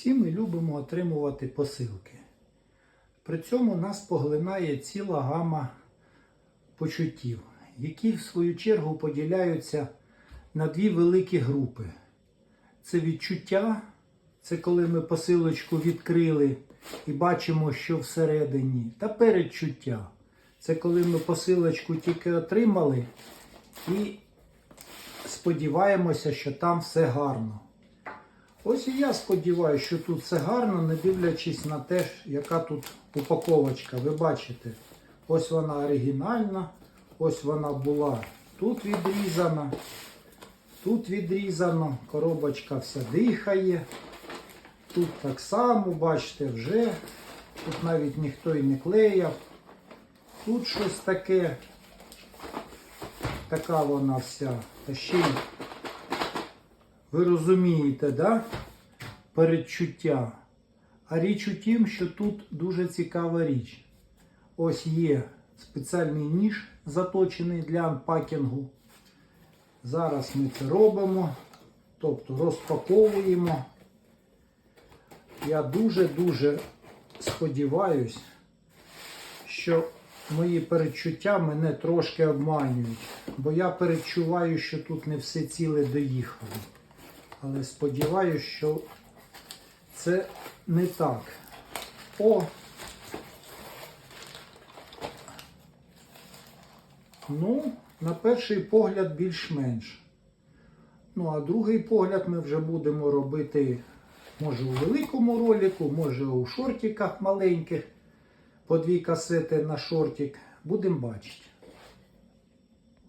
Всі ми любимо отримувати посилки. При цьому нас поглинає ціла гама почуттів, які в свою чергу поділяються на дві великі групи. Це відчуття, це коли ми посилочку відкрили і бачимо, що всередині, та передчуття. Це коли ми посилочку тільки отримали і сподіваємося, що там все гарно. Ось і я сподіваюся, що тут все гарно, не дивлячись на те, яка тут упаковочка. Ви бачите, ось вона оригінальна, ось вона була тут відрізана, тут відрізано, коробочка вся дихає. Тут так само, бачите, вже. Тут навіть ніхто і не клеяв. Тут щось таке. Така вона вся. Та ще й ви розумієте, да? передчуття. А річ у тім, що тут дуже цікава річ. Ось є спеціальний ніж заточений для анпакінгу. Зараз ми це робимо, тобто розпаковуємо. Я дуже-дуже сподіваюсь, що мої передчуття мене трошки обманюють, бо я передчуваю, що тут не все ціле доїхало. Але сподіваюся, що це не так. О! Ну, на перший погляд більш-менш. Ну, а другий погляд ми вже будемо робити, може, у великому ролику, може у шортиках маленьких, по дві касети на шортик. Будемо бачити.